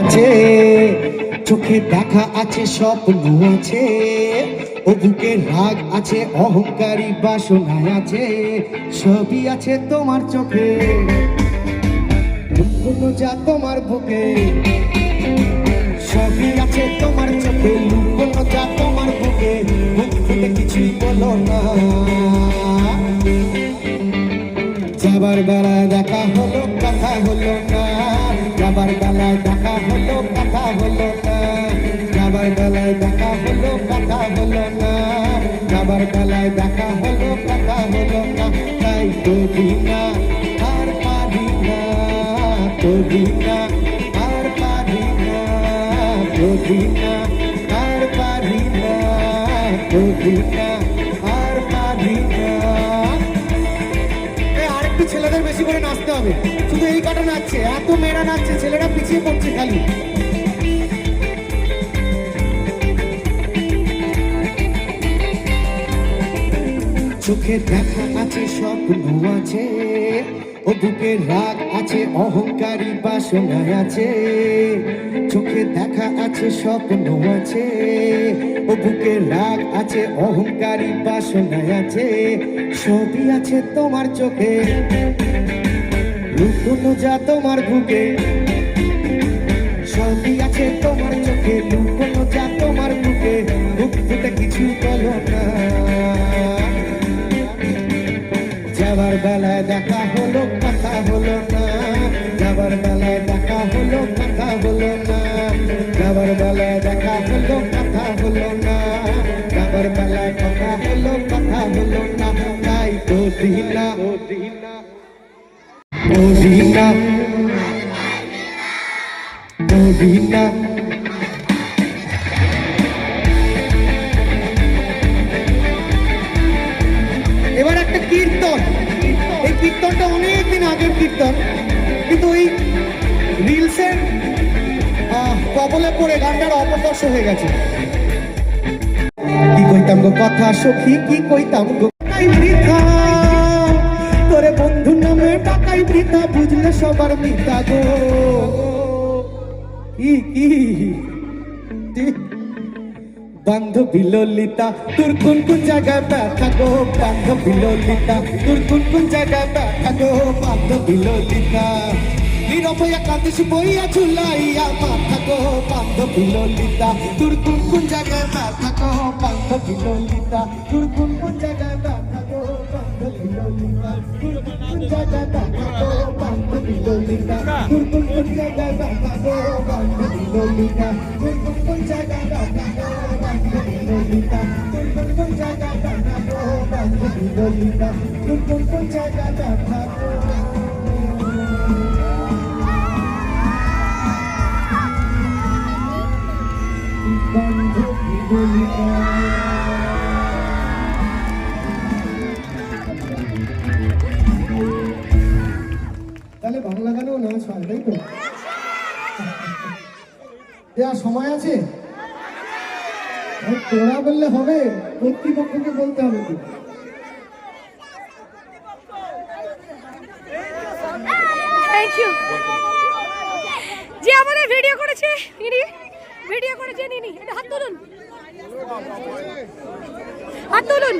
আছে, চোখে দেখা আছে, স্বপ্ন আছে ও বুকে রাগ আছে, অহংকারী বাসনা আছে, সবই আছে তোমার চোখে। যা তোমার বুকে, সবই আছে তোমার চোখে। যা তোমার বুকে ফুটে কিছুই বলো না। যাবার বেলায় দেখা হলো, কথা হলো না। যাবার বেলায় বেলায় দেখা হলো, কথা হলো না, তাই কবি না, আর পারি না কবি না, আর পারি না কবি না, আর পারি না কবি না, আর পারি না। আরেকটু ছেলেদের বেশি করে নাচতে হবে। শুধু এই কটা নাচছে, এত মেয়েরা নাচছে, ছেলেরা পিছিয়ে পড়ছে খালি। চোখে দেখা আছে, স্বপ্ন আছে ও বুকে রাগ আছে, অহংকারী বাসনা আছে। চোখে দেখা আছে, স্বপ্ন আছে ও বুকে রাগ আছে, অহংকারী বাসনা আছে। সবই আছে তোমার চোখে লুকোনো যা তোমার বুকে। সবই আছে তোমার যাবার বেলায় দেখা হলো, কথা হলো না। যাবার বেলায় দেখা হলো, কথা হলো না। যাবার বেলায় কথা হলো কথা হলো না। তাই তো দিনা। ও দিনা। ও দিনা ও দিনা। কবলে পড়ে গানটার অপকর্ষ হয়ে গেছে। কি কইতাম গো কথা সখী, কি কইতাম গো? তোরে বন্ধু নামে টাকাই বৃথা, বুঝলে সবার মিথ্যা গো। কি কি? বান্ধবী ললিতা, তোর কোন কোন জায়গায় ব্যথা গো? বান্ধবী ললিতা, তোর কোন কোন জায়গায় ব্যথা গো? বান্ধবী ললিতা। নিরভয়া কাঁদিস বইয়া ঝুলাইয়া মাথা গো বান্ধবী ললিতা তোর কোন কোন জায়গায় ব্যথা গো বান্ধবী ললিতা তোর কোন কোন জায়গায় ব্যথা গো বান্ধবী ললিতা তোর কোন কোন জায়গায় ব্যথা গো বান্ধবী ললিতা তোর কোন কোন জায়গায় তোর কোন কোন জায়গায় তোর কোন কোন জায়গায় ব্যথা গো বান্ধবী ললিতা তোর কোন কোন জায়গায় গো তাহলে বাংলা গানেও নাচ হয়, তাই তো? সময় আছে? তোরা বললে হবে, কর্তৃপক্ষকে বলতে হবে যে আমাদের ভিডিও করেছে, ইনি ভিডিও করে জেনে এটা হাত তুলুন। হাত তুলুন।